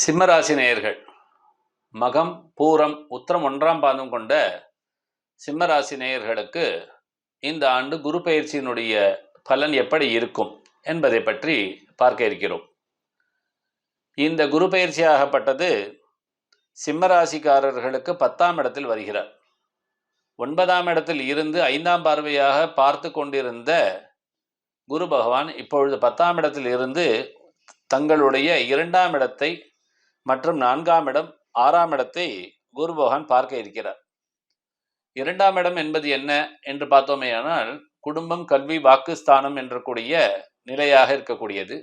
சிம்மராசி நேயர்கள் மகம் பூரம் உத்தரம் ஒன்றாம் பாதம் கொண்ட சிம்மராசி நேயர்களுக்கு இந்த ஆண்டு குரு பயிற்சியினுடைய பலன் எப்படி இருக்கும் என்பதை பற்றி பார்க்க இருக்கிறோம். இந்த குரு பயிற்சியாகப்பட்டது சிம்மராசிக்காரர்களுக்கு பத்தாம் இடத்தில் வருகிறார். ஒன்பதாம் இடத்தில் இருந்து ஐந்தாம் பார்வையாக பார்த்து கொண்டிருந்த குரு பகவான் இப்பொழுது பத்தாம் இடத்தில் இருந்து தங்களுடைய இரண்டாம் இடத்தை மற்றும் நான்காம் இடம் ஆறாம் இடத்தை குரு பகவான் பார்க்க இருக்கிறார். இரண்டாம் இடம் என்பது என்ன என்று பார்த்தோமேயானால் குடும்பம் கல்வி வாக்குஸ்தானம் என்ற கூடிய நிலையாக இருக்கக்கூடியது.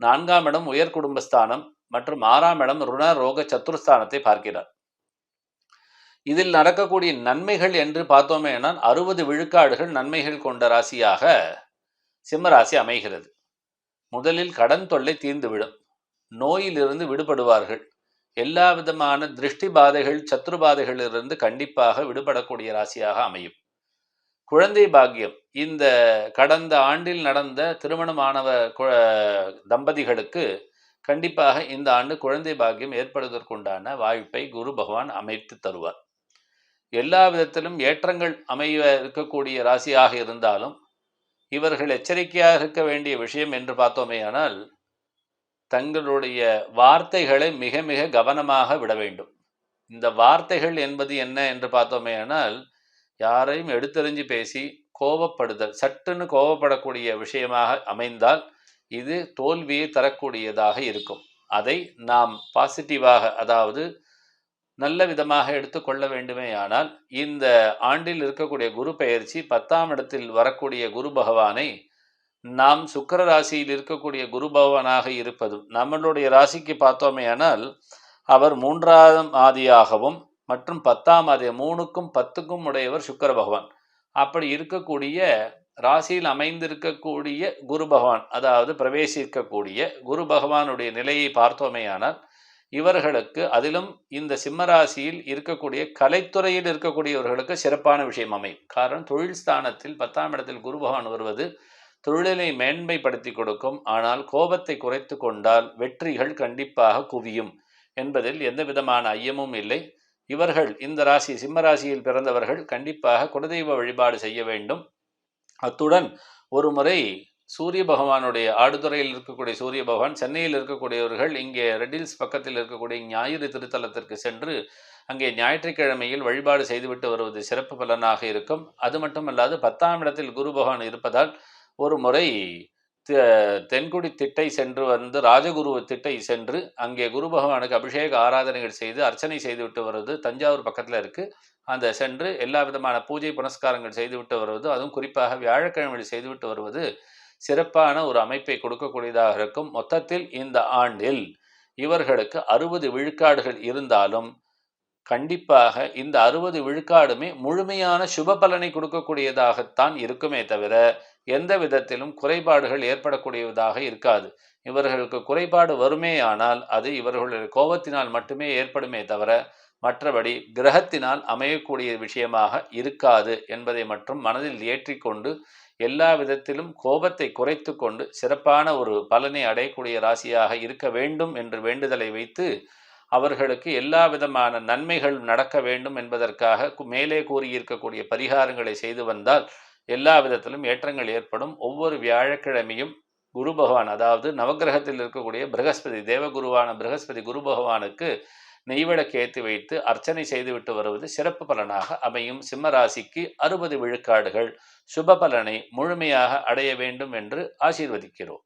நான்காம் இடம் உயர் குடும்பஸ்தானம் மற்றும் ஆறாம் இடம் ருண ரோக சத்துருஸ்தானத்தை பார்க்கிறார். இதில் நடக்கக்கூடிய நன்மைகள் என்று பார்த்தோமேனால் அறுபது விழுக்காடுகள் நன்மைகள் கொண்ட ராசியாக சிம்மராசி அமைகிறது. முதலில் கடன் தொல்லை தீர்ந்துவிடும். நோயிலிருந்து விடுபடுவார்கள். எல்லா விதமான திருஷ்டி பாதைகள் சத்ரு பாதைகளிலிருந்து கண்டிப்பாக விடுபடக்கூடிய ராசியாக அமையும். குழந்தை பாக்கியம். இந்த கடந்த ஆண்டில் நடந்த திருமணமானவ தம்பதிகளுக்கு கண்டிப்பாக இந்த ஆண்டு குழந்தை பாக்கியம் ஏற்படுவதற்குண்டான வாய்ப்பை குரு பகவான் அமைத்து தருவார். எல்லா விதத்திலும் ஏற்றங்கள் அமைய இருக்கக்கூடிய ராசியாக இருந்தாலும் இவர்கள் எச்சரிக்கையாக இருக்க வேண்டிய விஷயம் என்று பார்த்தோமேயானால் தங்களுடைய வார்த்தைகளை மிக மிக கவனமாக விட வேண்டும். இந்த வார்த்தைகள் என்பது என்ன என்று பார்த்தோமே ஆனால் யாரையும் எடுத்தெறிஞ்சு பேசி கோபப்படுதல் சட்டுன்னு கோபப்படக்கூடிய விஷயமாக அமைந்தால் இது தோல்வியை தரக்கூடியதாக இருக்கும். அதை நாம் பாசிட்டிவாக அதாவது நல்ல விதமாக எடுத்துக்கொள்ள வேண்டுமே ஆனால் இந்த ஆண்டில் இருக்கக்கூடிய குரு பெயர்ச்சி பத்தாம் இடத்தில் வரக்கூடிய குரு பகவானை நாம் சுக்கர ராசியில் இருக்கக்கூடிய குரு பகவானாக இருப்பதும் நம்மளுடைய ராசிக்கு பார்த்தோமே ஆனால் அவர் மூன்றாம் ஆதியாகவும் மற்றும் பத்தாம் ஆதி மூணுக்கும் பத்துக்கும் உடையவர் சுக்கர பகவான். அப்படி இருக்கக்கூடிய ராசியில் அமைந்திருக்கக்கூடிய குரு பகவான் அதாவது பிரவேசிக்கக்கூடிய குரு பகவானுடைய நிலையை பார்த்தோமேயானால் இவர்களுக்கு அதிலும் இந்த சிம்ம ராசியில் இருக்கக்கூடிய கலைத்துறையில் இருக்கக்கூடியவர்களுக்கு சிறப்பான விஷயம் அமையும். காரணம் தொழில் ஸ்தானத்தில் பத்தாம் இடத்தில் குரு பகவான் வருவது தொழிலை மேன்மைப்படுத்தி கொடுக்கும். ஆனால் கோபத்தை குறைத்து கொண்டால் வெற்றிகள் கண்டிப்பாக குவியும் என்பதில் எந்த விதமான ஐயமும் இல்லை. இவர்கள் இந்த ராசி சிம்ம ராசியில் பிறந்தவர்கள் கண்டிப்பாக குலதெய்வ வழிபாடு செய்ய வேண்டும். அத்துடன் ஒரு முறை சூரிய பகவானுடைய ஆடுதுறையில் இருக்கக்கூடிய சூரிய பகவான் சென்னையில் இருக்கக்கூடியவர்கள் இங்கே ரெட்டில்ஸ் பக்கத்தில் இருக்கக்கூடிய ஞாயிறு திருத்தலத்திற்கு சென்று அங்கே ஞாயிற்றுக்கிழமையில் வழிபாடு செய்துவிட்டு வருவது சிறப்பு பலனாக இருக்கும். அது மட்டுமல்லாது பத்தாம் இடத்தில் குரு பகவான் இருப்பதால் ஒரு முறை தென்குடி திட்டை சென்று வந்து ராஜகுரு திட்டை சென்று அங்கே குரு பகவானுக்கு அபிஷேக ஆராதனைகள் செய்து அர்ச்சனை செய்துவிட்டு வருவது தஞ்சாவூர் பக்கத்தில் இருக்குது அந்த சென்று எல்லா விதமான பூஜை புனஸ்காரங்கள் செய்துவிட்டு வருவது அதுவும் குறிப்பாக வியாழக்கிழமையில் செய்துவிட்டு வருவது சிறப்பான ஒரு அமைப்பை கொடுக்கக்கூடியதாக இருக்கும். மொத்தத்தில் இந்த ஆண்டில் இவர்களுக்கு அறுபது விழுக்காடுகள் இருந்தாலும் கண்டிப்பாக இந்த அறுபது விழுக்காடுமே முழுமையான சுப பலனை கொடுக்கக்கூடியதாகத்தான் இருக்குமே தவிர எந்த விதத்திலும் குறைபாடுகள் ஏற்படக்கூடியதாக இருக்காது. இவர்களுக்கு குறைபாடு வருமேயானால் அது இவர்களுடைய கோபத்தினால் மட்டுமே ஏற்படுமே தவிர மற்றபடி கிரகத்தினால் அமையக்கூடிய விஷயமாக இருக்காது என்பதை மட்டும் மனதில் ஏற்றிக்கொண்டு எல்லா விதத்திலும் கோபத்தை குறைத்து கொண்டு சிறப்பான ஒரு பலனை அடையக்கூடிய ராசியாக இருக்க வேண்டும் என்று வேண்டுதலை வைத்து அவர்களுக்கு எல்லா விதமான நன்மைகள் நடக்க வேண்டும் என்பதற்காக மேலே கூறியிருக்கக்கூடிய பரிகாரங்களை செய்து வந்தால் எல்லா விதத்திலும் ஏற்றங்கள் ஏற்படும். ஒவ்வொரு வியாழக்கிழமையும் குரு பகவான் அதாவது நவக்கிரகத்தில் இருக்கக்கூடிய பிரகஸ்பதி தேவகுருவான பிரகஸ்பதி குரு பகவானுக்கு நெய்விளக்கு ஏற்றி வைத்து அர்ச்சனை செய்துவிட்டு வருவது சிறப்பு பலனாக அமையும். சிம்மராசிக்கு அறுபது விழுக்காடுகள். சுப பலனை முழுமையாக அடைய வேண்டும் என்று ஆசீர்வதிக்கிறோம்.